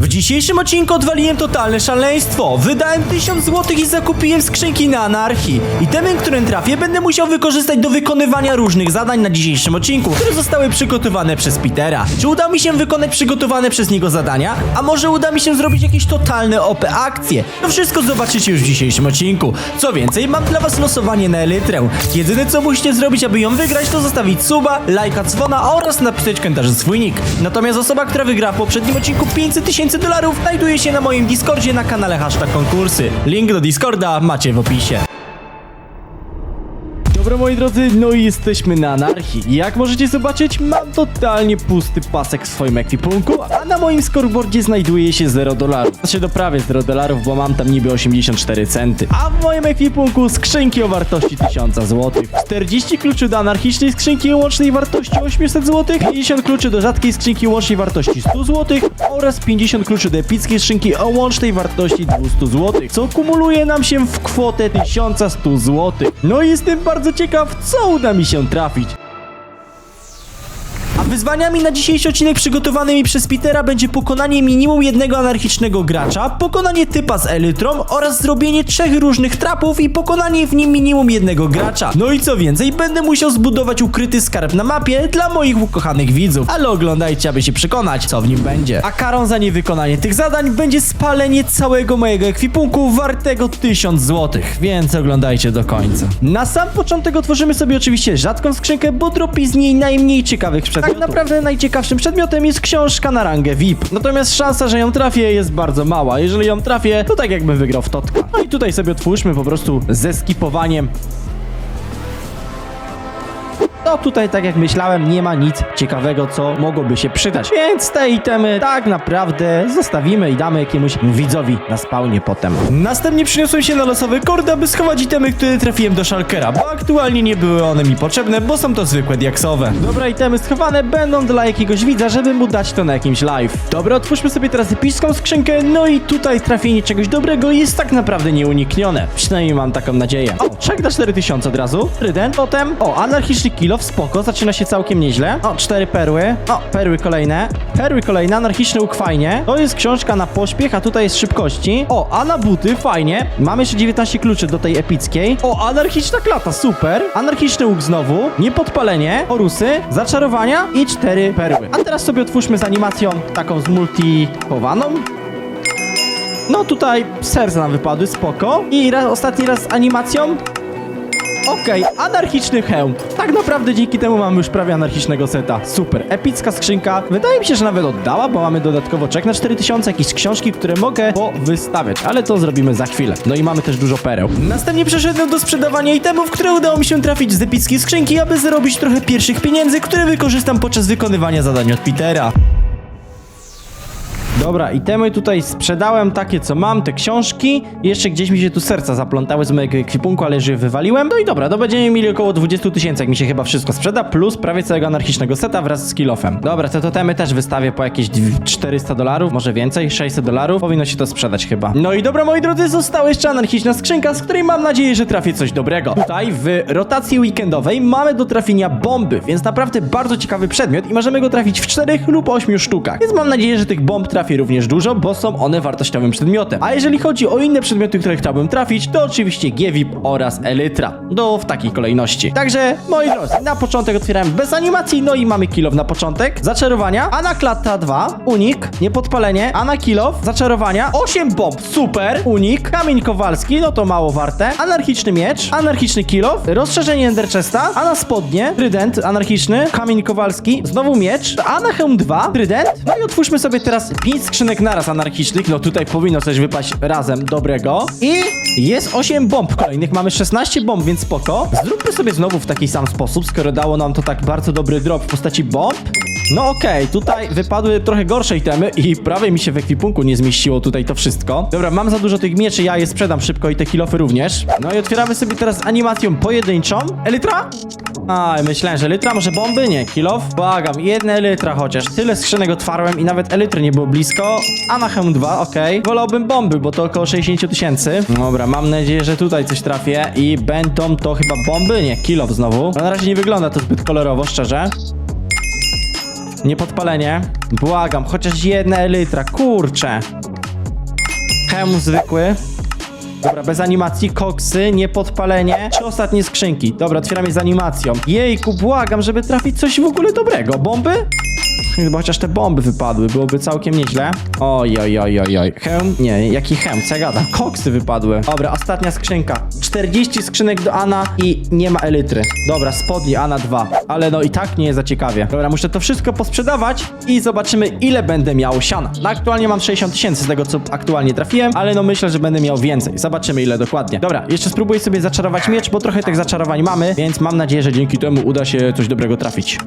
W dzisiejszym odcinku odwaliłem totalne szaleństwo. Wydałem 1000 zł i zakupiłem skrzynki na anarchii. Itemy, którym trafię, będę musiał wykorzystać do wykonywania różnych zadań na dzisiejszym odcinku, które zostały przygotowane przez Petera. Czy uda mi się wykonać przygotowane przez niego zadania? A może uda mi się zrobić jakieś totalne OP akcje? To wszystko zobaczycie już w dzisiejszym odcinku. Co więcej, mam dla was losowanie na Elytrę. Jedyne co musicie zrobić, aby ją wygrać, to zostawić suba, lajka, dzwona oraz napisać w komentarzu swój nick. Natomiast osoba, która wygra w poprzednim odcinku 500 tysięcy dolarów, znajduje się na moim Discordzie na kanale hashtag konkursy. Link do Discorda macie w opisie. Dobra moi drodzy, no i jesteśmy na anarchii. Jak możecie zobaczyć, mam totalnie pusty pasek w swoim ekwipunku, a na moim scoreboardzie znajduje się 0 dolarów. Znaczy do prawie 0 dolarów, bo mam tam niby 84 centy. A w moim ekwipunku skrzynki o wartości 1000 zł. 40 kluczy do anarchicznej skrzynki o łącznej wartości 800 zł, 50 kluczy do rzadkiej skrzynki o łącznej wartości 100 zł oraz 50 kluczy do epickiej skrzynki o łącznej wartości 200 zł, co kumuluje nam się w kwotę 1100 zł. No i jestem bardzo ciekaw, co uda mi się trafić. Wyzwaniami na dzisiejszy odcinek przygotowanymi przez Petera będzie pokonanie minimum jednego anarchicznego gracza, pokonanie typa z elytrą oraz zrobienie trzech różnych trapów i pokonanie w nim minimum jednego gracza. No i co więcej, będę musiał zbudować ukryty skarb na mapie dla moich ukochanych widzów, ale oglądajcie, aby się przekonać, co w nim będzie. A karą za niewykonanie tych zadań będzie spalenie całego mojego ekwipunku wartego 1000 zł, więc oglądajcie do końca. Na sam początek otworzymy sobie oczywiście rzadką skrzynkę, bo dropi z niej najmniej ciekawych przedmiotów. Tak naprawdę najciekawszym przedmiotem jest książka na rangę VIP. Natomiast szansa, że ją trafię jest bardzo mała. Jeżeli ją trafię, to tak jakbym wygrał w Totka. No i tutaj sobie otwórzmy po prostu ze skipowaniem to tutaj, tak jak myślałem, nie ma nic ciekawego, co mogłoby się przydać. Więc te itemy tak naprawdę zostawimy i damy jakiemuś widzowi na spawnie potem. Następnie przyniosłem się na losowy kord, aby schować itemy, które trafiłem do Shulkera, bo aktualnie nie były one mi potrzebne, bo są to zwykłe diaksowe. Dobra, itemy schowane będą dla jakiegoś widza, żeby mu dać to na jakimś live. Dobra, otwórzmy sobie teraz epicką skrzynkę, no i tutaj trafienie czegoś dobrego jest tak naprawdę nieuniknione. Przynajmniej mam taką nadzieję. O, czek na 4000 od razu. Ryden, potem, o, anarchiczny kill spoko, zaczyna się całkiem nieźle. O, cztery perły. O, perły kolejne. Perły kolejne, anarchiczne łuk fajnie. To jest książka na pośpiech, a tutaj jest szybkości. O, a na buty, fajnie. Mamy jeszcze 19 kluczy do tej epickiej. O, anarchiczna klata, super. Anarchiczny łuk znowu. Niepodpalenie, orusy, zaczarowania i cztery perły. A teraz sobie otwórzmy z animacją taką zmultipowaną. No tutaj serca nam wypadły, spoko. I raz, ostatni raz z animacją. Okej, anarchiczny hełm. Tak naprawdę dzięki temu mamy już prawie anarchicznego seta. Super, epicka skrzynka. Wydaje mi się, że nawet oddała, bo mamy dodatkowo czek na 4000, jakieś książki, które mogę wystawiać, ale to zrobimy za chwilę. No i mamy też dużo pereł. Następnie przeszedłem do sprzedawania itemów, które udało mi się trafić z epickiej skrzynki, aby zarobić trochę pierwszych pieniędzy, które wykorzystam podczas wykonywania zadań od Petera. Dobra, itemy tutaj sprzedałem takie, co mam, te książki. Jeszcze gdzieś mi się tu serca zaplątały z mojego ekwipunku, ale już je wywaliłem. No i dobra, to będziemy mieli około 20 tysięcy, jak mi się chyba wszystko sprzeda, plus prawie całego anarchicznego seta wraz z kilofem. Dobra, te totemy też wystawię po jakieś dw- 400 dolarów, może więcej, 600 dolarów. Powinno się to sprzedać chyba. No i dobra, moi drodzy, została jeszcze anarchiczna skrzynka, z której mam nadzieję, że trafię coś dobrego. Tutaj w rotacji weekendowej mamy do trafienia bomby, więc naprawdę bardzo ciekawy przedmiot i możemy go trafić w 4 lub 8 sztukach. Więc mam nadzieję, że tych bomb trafię również dużo, bo są one wartościowym przedmiotem. A jeżeli chodzi o inne przedmioty, które chciałbym trafić, to oczywiście Gievip oraz Elytra. Do w takiej kolejności. Także, moi drodzy, na początek otwierałem bez animacji, no i mamy kilow na początek. Zaczarowania, Anaklata 2, unik, niepodpalenie, Anakilow, zaczarowania, 8 bomb, super, unik, kamień kowalski, no to mało warte, anarchiczny miecz, anarchiczny kilow, rozszerzenie Enderchesta, Ana spodnie, trident anarchiczny, kamień kowalski, znowu miecz, Anaheum 2, trident, no i otwórzmy sobie teraz 5 skrzynek naraz anarchicznych, no tutaj powinno coś wypaść razem dobrego i jest 8 bomb kolejnych, mamy 16 bomb, więc spoko. Zróbmy sobie znowu w taki sam sposób, skoro dało nam to tak bardzo dobry drop w postaci bomb. No okej, tutaj wypadły trochę gorsze itemy i prawie mi się w ekwipunku nie zmieściło tutaj to wszystko. Dobra, mam za dużo tych mieczy, ja je sprzedam szybko i te kilofy również. No i otwieramy sobie teraz animacją pojedynczą. Elytra? A, myślałem, że elytra, może bomby? Nie, kilof. Błagam, jedne elytra chociaż. Tyle skrzynek otwarłem i nawet elytry nie było blisko. Anaheim 2, okej. Wolałbym bomby, bo to około 60 tysięcy. Dobra, mam nadzieję, że tutaj coś trafię i będą to chyba bomby? Nie, kilof znowu. No, na razie nie wygląda to zbyt kolorowo, szczerze. Niepodpalenie. Błagam, chociaż jedna elytra, kurczę. Hem zwykły. Dobra, bez animacji, koksy, niepodpalenie. Trzy ostatnie skrzynki. Dobra, otwieram je z animacją. Jejku, błagam, żeby trafić coś w ogóle dobrego. Bomby? Chyba chociaż te bomby wypadły, byłoby całkiem nieźle. Oj, oj, oj, oj, oj. Hem? Nie, jaki hem? Co ja gadam? Koksy wypadły. Dobra, ostatnia skrzynka. 40 skrzynek do Ana i nie ma elitry. Dobra, spodni Ana 2. Ale no i tak nie jest za ciekawie. Dobra, muszę to wszystko posprzedawać i zobaczymy ile będę miał siana. No aktualnie mam 60 tysięcy z tego co aktualnie trafiłem, ale no myślę, że będę miał więcej. Zobaczymy ile dokładnie. Dobra, jeszcze spróbuję sobie zaczarować miecz, bo trochę tych zaczarowań mamy, więc mam nadzieję, że dzięki temu uda się coś dobrego trafić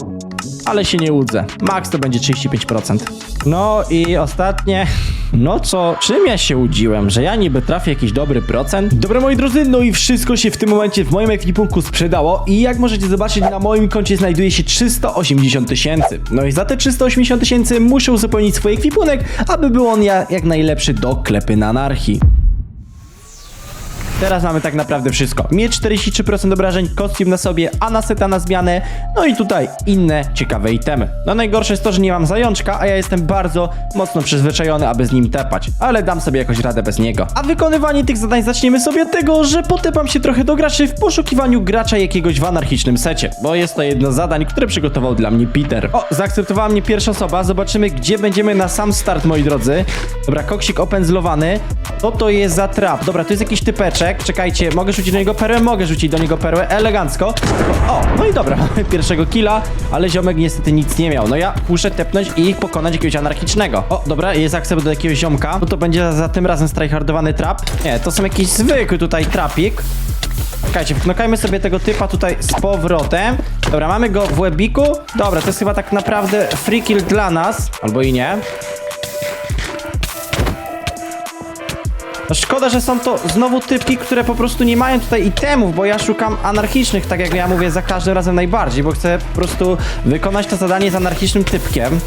ale się nie łudzę. Max to będzie 35%. No i ostatnie. No co, czym ja się łudziłem? Że ja niby trafię jakiś dobry procent? Dobra moi drodzy, no i wszystko się w tym momencie w moim ekwipunku sprzedało i jak możecie zobaczyć na moim koncie znajduje się 380 tysięcy. No i za te 380 tysięcy muszę uzupełnić swój ekwipunek, aby był on ja, jak najlepszy do klepy na anarchii. Teraz mamy tak naprawdę wszystko. Miecz 43% obrażeń, kostium na sobie, anaseta na zmianę, no i tutaj inne ciekawe itemy. No najgorsze jest to, że nie mam zajączka, a ja jestem bardzo mocno przyzwyczajony, aby z nim tepać, ale dam sobie jakoś radę bez niego. A wykonywanie tych zadań zaczniemy sobie od tego, że potepam się trochę do graczy w poszukiwaniu gracza jakiegoś w anarchicznym secie, bo jest to jedno z zadań, które przygotował dla mnie Peter. O, zaakceptowała mnie pierwsza osoba, zobaczymy gdzie będziemy na sam start, moi drodzy. Dobra, koksik opędzlowany. Co to jest za trap? Dobra, to jest jakiś typeczek. Czekajcie, mogę rzucić do niego perłę? Mogę rzucić do niego perłę, elegancko. O, no i dobra, pierwszego killa, ale ziomek niestety nic nie miał. No ja muszę tepnąć i pokonać jakiegoś anarchicznego. O, dobra, jest akcept do jakiegoś ziomka. No to będzie za, tym razem strajhardowany trap. Nie, to są jakiś zwykły tutaj trapik. Czekajcie, wknokajmy sobie tego typa tutaj z powrotem. Dobra, mamy go w webiku. Dobra, to jest chyba tak naprawdę free kill dla nas. Albo i nie. Szkoda, że są to znowu typki, które po prostu nie mają tutaj itemów, bo ja szukam anarchicznych, tak jak ja mówię, za każdym razem najbardziej, bo chcę po prostu wykonać to zadanie z anarchicznym typkiem.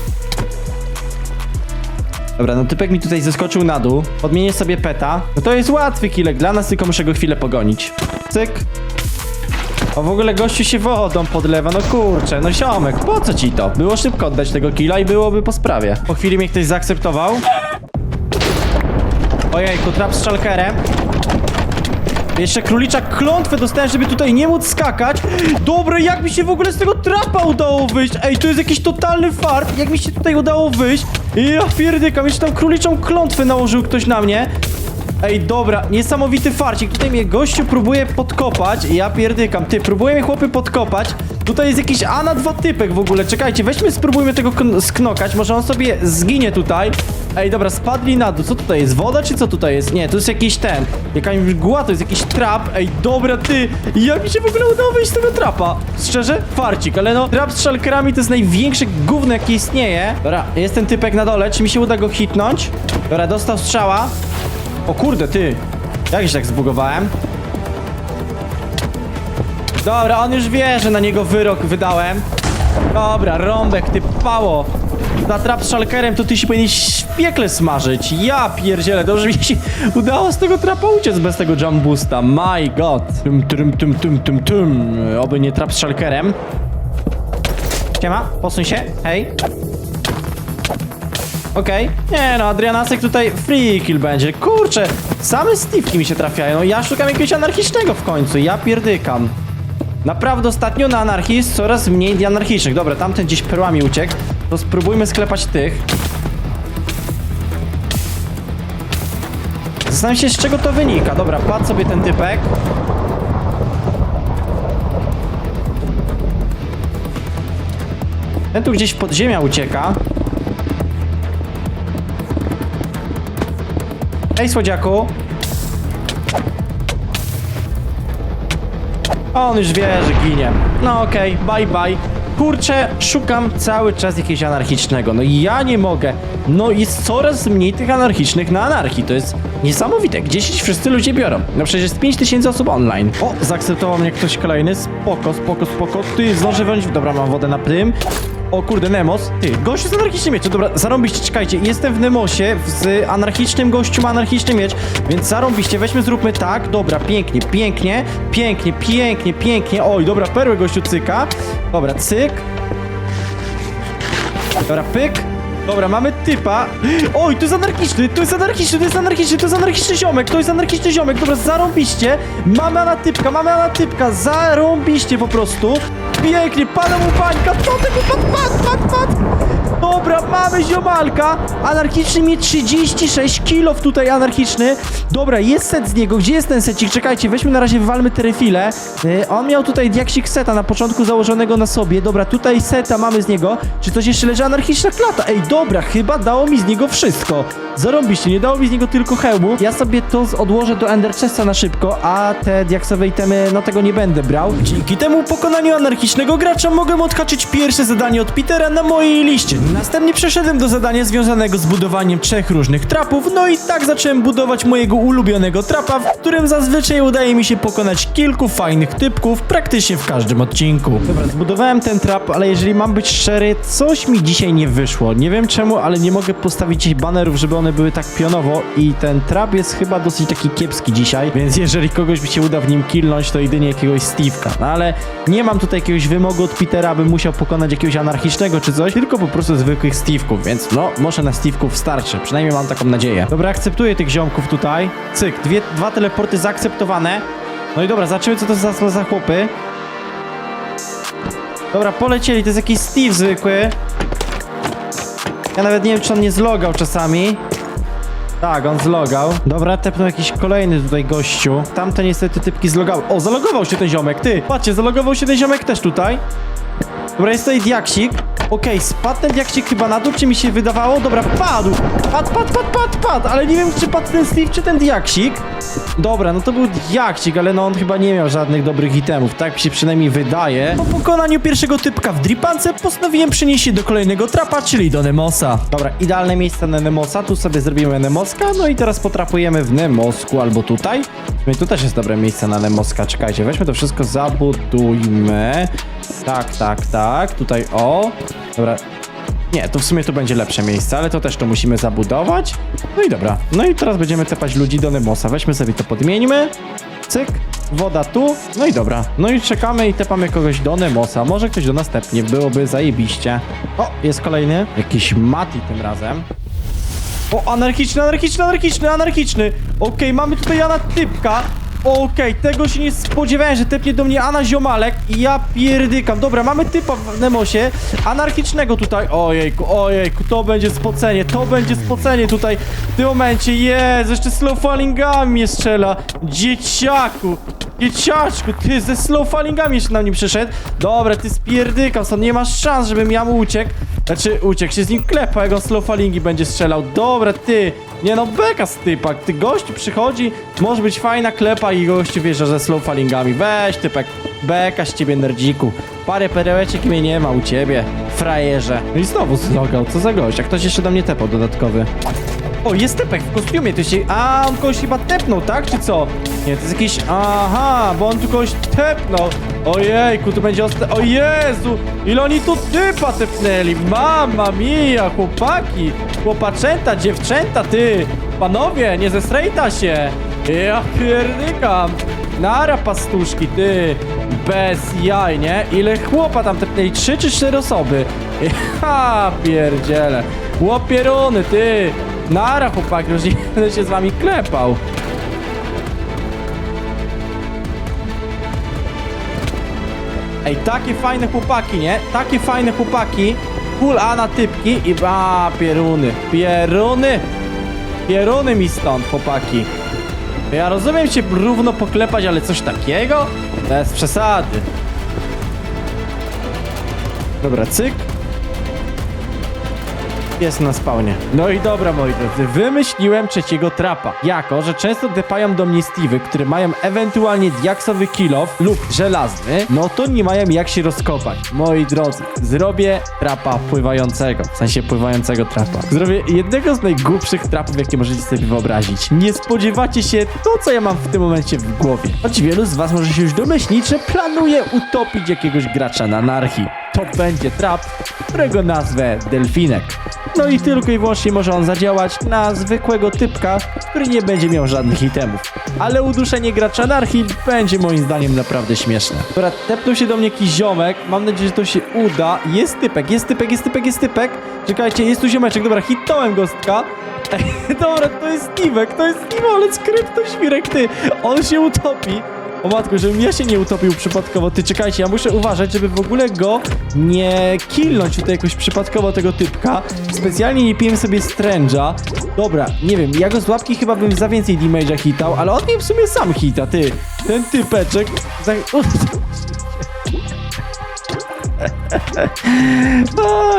Dobra, no typek mi tutaj zeskoczył na dół. Podmienię sobie peta. No to jest łatwy kilek dla nas, tylko muszę go chwilę pogonić. Cyk. O, w ogóle gościu się wodą podlewa, no kurczę, no ziomek, po co ci to? Było szybko oddać tego killa i byłoby po sprawie. Po chwili mnie ktoś zaakceptował. Ojejku, trap z szalkerem. Jeszcze królicza klątwę dostałem, żeby tutaj nie móc skakać. Dobre, jak mi się w ogóle z tego trapa udało wyjść? Ej, to jest jakiś totalny fart. Jak mi się tutaj udało wyjść? Ja pierdykam, jeszcze tam króliczą klątwę nałożył ktoś na mnie. Ej, dobra, niesamowity farcik. Tutaj mnie gościu próbuje podkopać. Ja pierdykam. Ty, próbuje mnie chłopy podkopać. Tutaj jest jakiś A na dwa typek w ogóle. Czekajcie, weźmy, spróbujmy tego kn- sknokać. Może on sobie zginie tutaj. Ej, dobra, spadli na dół. Co tutaj jest? Woda czy co tutaj jest? Nie, to jest jakiś ten. Jakaś mgła, to jest jakiś trap. Ej, dobra, ty. Jak mi się w ogóle udało wyjść z tego trapa? Szczerze? Farcik, ale no, trap z szalkerami to jest największe gówno, jakie istnieje. Dobra, jest ten typek na dole. Czy mi się uda go hitnąć? Dobra, dostał strzała. O kurde, ty. Jak się tak zbugowałem? Dobra, on już wie, że na niego wyrok wydałem. Dobra, rąbek, ty pało. Za trap z szalkerem to ty się powinieneś piekle smażyć. Ja pierdzielę, dobrze mi się udało z tego trapa uciec bez tego jump boosta. My god. Tum, tum, tum, tum, tum, tum. Oby nie trap z szalkerem. Siema, posuń się, hej. Okej. Nie no, Adrianasek tutaj free kill będzie. Kurczę, same Steve'ki mi się trafiają. Ja szukam jakiegoś anarchicznego w końcu. Ja pierdykam. Naprawdę ostatnio na anarchii jest coraz mniej anarchicznych. Dobra, tamten gdzieś perłami uciekł. To spróbujmy sklepać tych. Zastanawiam się, z czego to wynika. Dobra, padł sobie ten typek. Ten tu gdzieś pod ziemia ucieka. Ej, słodziaku. On już wie, że ginie. No okej, bye bye. Kurczę, szukam cały czas jakiegoś anarchicznego. No ja nie mogę. No jest coraz mniej tych anarchicznych na anarchii. To jest niesamowite. Gdzieś się wszyscy ludzie biorą. No przecież jest 5000 osób online. O, zaakceptował mnie ktoś kolejny. Spoko, spoko, spoko. Ty, zdążę wziąć... Dobra, mam wodę na tym. O kurde, Nemos. Ty, gościu z anarchicznym mieczem. Dobra, zarąbiście, czekajcie. Jestem w Nemosie z anarchicznym gościu ma anarchiczny miecz, więc zarąbiście, weźmy, zróbmy tak. Dobra, pięknie, pięknie, pięknie, pięknie, pięknie. Oj, dobra, perłę gościu cyka. Dobra, cyk. Dobra, pyk. Dobra, mamy typa. Oj, to jest anarchiczny, to jest anarchiczny, to jest anarchiczny, to jest anarchiczny ziomek, to jest anarchiczny ziomek. Dobra, zarąbiście. Mamy anatypka, mamy anatypka, zarąbiście po prostu. Pięknie, pada mu bańka, to tego pad, pad, pad, pad. Dobra, mamy ziomalka. Anarchiczny mi 36 kilo tutaj anarchiczny. Dobra, jest set z niego. Gdzie jest ten secik? Czekajcie, weźmy na razie, wywalmy te refile. Yy, on miał tutaj diaksik seta na początku założonego na sobie. Dobra, tutaj seta mamy z niego. Czy coś jeszcze leży? Anarchiczna klata. Ej, dobra, chyba dało mi z niego wszystko. Zarąbiście, nie dało mi z niego tylko hełmu. Ja sobie to odłożę do Ender Chesta na szybko, a te diaksowe itemy, no tego nie będę brał. Dzięki temu pokonaniu anarchicznego gracza mogłem odhaczyć pierwsze zadanie od Petera na mojej liście. Następnie przeszedłem do zadania związanego z budowaniem trzech różnych trapów, no i tak zacząłem budować mojego ulubionego trapa, w którym zazwyczaj udaje mi się pokonać kilku fajnych typków praktycznie w każdym odcinku. Dobra, zbudowałem ten trap, ale jeżeli mam być szczery, coś mi dzisiaj nie wyszło. Nie wiem czemu, ale nie mogę postawić banerów, żeby one były tak pionowo i ten trap jest chyba dosyć taki kiepski dzisiaj, więc jeżeli kogoś mi się uda w nim killnąć, to jedynie jakiegoś Steve'ka. No ale nie mam tutaj jakiegoś wymogu od Petera, aby musiał pokonać jakiegoś anarchicznego czy coś, tylko po prostu zwykłych Steve'ków, więc no, może na Steve'ków starczy. Przynajmniej mam taką nadzieję. Dobra, akceptuję tych ziomków tutaj. Cyk, dwie, dwa teleporty zaakceptowane. No i dobra, zobaczymy co to za, za chłopy. Dobra, polecieli, to jest jakiś Steve zwykły. Ja nawet nie wiem, czy on nie zlogał czasami. Tak, on zlogał. Dobra, tepnął jakiś kolejny tutaj gościu. Tamte niestety typki zlogały. O, zalogował się ten ziomek, ty! Patrzcie, zalogował się ten ziomek też tutaj. Dobra, jest tutaj diaksik. Okej, spadł ten diaksik chyba na dół, czy mi się wydawało? Dobra, padł! Padł, padł, padł, padł, padł, ale nie wiem, czy padł ten Steve, czy ten diaksik. Dobra, no to był diaksik, ale no on chyba nie miał żadnych dobrych itemów, tak mi się przynajmniej wydaje. Po pokonaniu pierwszego typka w dripance postanowiłem przenieść się do kolejnego trapa, czyli do Nemosa. Dobra, idealne miejsce na Nemosa, tu sobie zrobimy Nemoska, no i teraz potrapujemy w Nemosku albo tutaj. No i tu też jest dobre miejsce na Nemoska, czekajcie, weźmy to wszystko, zabudujmy. Tak, tak, tak, tutaj o. Dobra, nie, to w sumie to będzie lepsze miejsce, ale to też to musimy zabudować. No i dobra. No i teraz będziemy tepać ludzi do Nemosa. Weźmy sobie to podmieńmy. Cyk. Woda tu. No i dobra. No i czekamy i tepamy kogoś do Nemosa. Może ktoś do nas tepnie. Byłoby zajebiście. O, jest kolejny. Jakiś Mati tym razem. O, anarchiczny, anarchiczny, anarchiczny, anarchiczny. Okej, mamy tutaj Jana Typka. Okej, tego się nie spodziewałem, że tepnie do mnie Ana Ziomalek i ja pierdykam. Dobra, mamy typa w Nemosie, anarchicznego tutaj. Ojejku, ojejku, to będzie spocenie, to będzie spocenie tutaj w tym momencie. Jezu, jeszcze slow fallingami strzela. Dzieciaku. Dzieciaczku, ty ze slow fallingami jeszcze na mnie przyszedł. Dobra, ty spierdykam stąd, nie masz szans, żebym ja mu uciekł. Znaczy, uciekł się z nim klepa, jak on slow fallingi będzie strzelał. Dobra, ty. Nie no, beka z typak. Ty gościu przychodzi, może być fajna klepa i gościu wjeżdża ze slow fallingami. Weź typek, beka z ciebie nerdziku. Parę perełeczek mnie nie ma u ciebie, frajerze. No i znowu zlogał, co za gość. Jak ktoś jeszcze do mnie tepał dodatkowy. O, jest typek w kostiumie, to się... A, on kogoś chyba tepnął, tak? Czy co? Nie, to jest jakiś... Aha, bo on tu kogoś tepnął. Ojejku, tu będzie osta... O Jezu! Ile oni tu typa tepnęli? Mama mia, chłopaki! Chłopaczęta, dziewczęta, ty! Panowie, nie zestrejta się! Ja pierdykam! Nara pastuszki, ty! Bez jaj, nie? Ile chłopa tam tepnęli? Trzy czy cztery osoby? Ha, pierdziele! Łopieruny, ty! Nara, chłopaki, już nie będę się z wami klepał. Ej, takie fajne chłopaki, nie? Takie fajne chłopaki. Full A na typki i a pieruny. Pieruny! Pieruny mi stąd, chłopaki. Ja rozumiem cię równo poklepać, ale coś takiego? Bez przesady. Dobra, cyk. Jest na spawnie. No i dobra, moi drodzy, wymyśliłem trzeciego trapa. Jako, że często depają do mnie Steve'y, które mają ewentualnie diaksowy kill off lub żelazny, no to nie mają jak się rozkopać. Moi drodzy, zrobię trapa pływającego. W sensie pływającego trapa. Zrobię jednego z najgłupszych trapów, jakie możecie sobie wyobrazić. Nie spodziewacie się to, co ja mam w tym momencie w głowie. Choć wielu z was może się już domyślić, że planuję utopić jakiegoś gracza na anarchii. To będzie trap, którego nazwę Delfinek. No i tylko i wyłącznie może on zadziałać na zwykłego typka, który nie będzie miał żadnych itemów. Ale uduszenie gracza anarchii będzie moim zdaniem naprawdę śmieszne. Dobra, tepnął się do mnie jakiś ziomek, mam nadzieję, że to się uda. Jest typek, jest typek, jest typek, jest typek. Czekajcie, jest tu ziomeczek, dobra, hitnąłem gostka. Dobra, to jest Niwek, to jest Niwolec, krypto świrek, ty. On się utopi. O matko, żebym ja się nie utopił przypadkowo. Ty czekajcie, ja muszę uważać, żeby w ogóle go nie killnąć tutaj jakoś przypadkowo tego typka. Specjalnie nie piłem sobie stręża. Dobra, nie wiem, ja go z łapki chyba bym za więcej damage'a hitał, ale on mnie w sumie sam hita, ty. Ten typeczek... Za...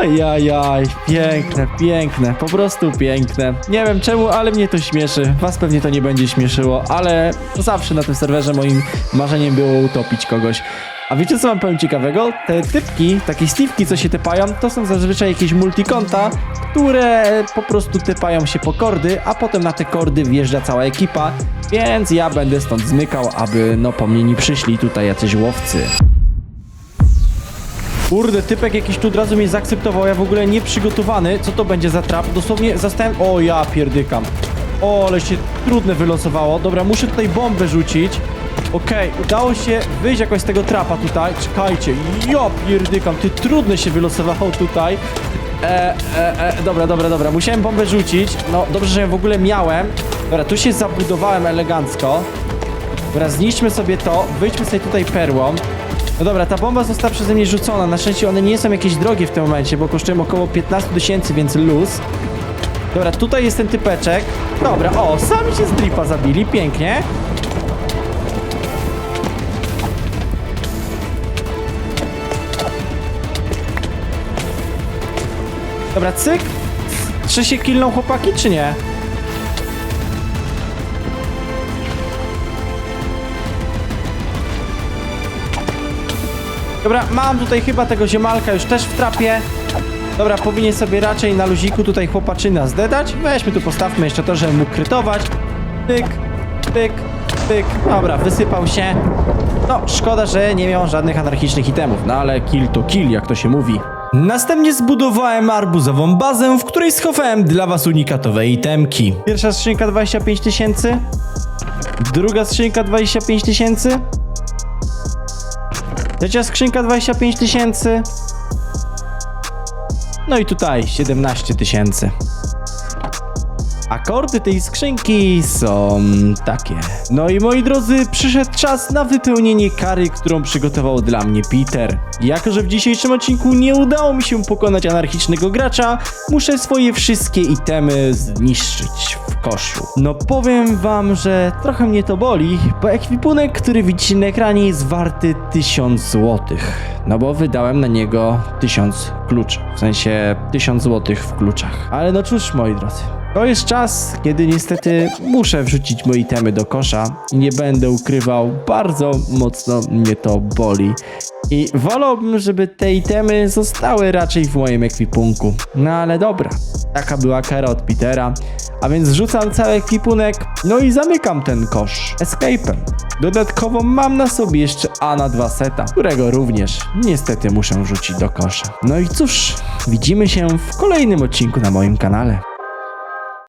Ajajaj, piękne, piękne, po prostu piękne. Nie wiem czemu, ale mnie to śmieszy. Was pewnie to nie będzie śmieszyło, ale zawsze na tym serwerze moim marzeniem było utopić kogoś. A wiecie co wam powiem ciekawego? Te typki, takie Steve'ki, co się typają, to są zazwyczaj jakieś multikonta, które po prostu typają się po kordy, a potem na te kordy wjeżdża cała ekipa, więc ja będę stąd zmykał, aby no po mnie nie przyszli tutaj jacyś łowcy. Kurde, typek jakiś tu od razu mnie zaakceptował, ja w ogóle nieprzygotowany. Co to będzie za trap? Dosłownie zastałem... O, ja pierdykam. O, ale się trudne wylosowało. Dobra, muszę tutaj bombę rzucić. Okej, udało się wyjść jakoś z tego trapa tutaj. Czekajcie, ja pierdykam, ty trudne się wylosowało tutaj. E, e, e, dobra, dobra, dobra, musiałem bombę rzucić. No, dobrze, że ją w ogóle miałem. Dobra, tu się zabudowałem elegancko. Dobra, zniszczmy sobie to, wyjdźmy sobie tutaj perłą. No dobra, ta bomba została przeze mnie rzucona. Na szczęście one nie są jakieś drogie w tym momencie, bo kosztują około 15 tysięcy, więc luz. Dobra, tutaj jest ten typeczek. Dobra, o, sami się z dripa zabili, pięknie. Dobra, cyk. Czy się killną chłopaki, czy nie? Dobra, mam tutaj chyba tego ziemalka już też w trapie. Dobra, powinien sobie raczej na luziku tutaj chłopaczyna zdedać. Weźmy tu, postawmy jeszcze to, żeby mógł krytować. Pyk, pyk, pyk. Dobra, wysypał się. No, szkoda, że nie miał żadnych anarchicznych itemów, no ale kill to kill, jak to się mówi. Następnie zbudowałem arbuzową bazę, w której schowałem dla was unikatowe itemki. Pierwsza skrzynka 25 tysięcy. Druga skrzynka 25 tysięcy. Trzecia skrzynka 25 tysięcy. No i tutaj 17 tysięcy. Akordy tej skrzynki są takie. No i moi drodzy, przyszedł czas na wypełnienie kary, którą przygotował dla mnie Peter. Jako, że w dzisiejszym odcinku nie udało mi się pokonać anarchicznego gracza, muszę swoje wszystkie itemy zniszczyć w koszu. No powiem wam, że trochę mnie to boli, bo ekwipunek, który widzicie na ekranie jest warty 1000 złotych. No bo wydałem na niego 1000 kluczy, w sensie 1000 złotych w kluczach. Ale no cóż, moi drodzy, to jest czas, kiedy niestety muszę wrzucić moje itemy do kosza i nie będę ukrywał, bardzo mocno mnie to boli. I wolałbym, żeby te itemy zostały raczej w moim ekwipunku. No ale dobra, taka była kara od Petera. A więc rzucam cały ekwipunek, no i zamykam ten kosz escape'em. Dodatkowo mam na sobie jeszcze Ana 2 seta, którego również niestety muszę rzucić do kosza. No i cóż, widzimy się w kolejnym odcinku na moim kanale.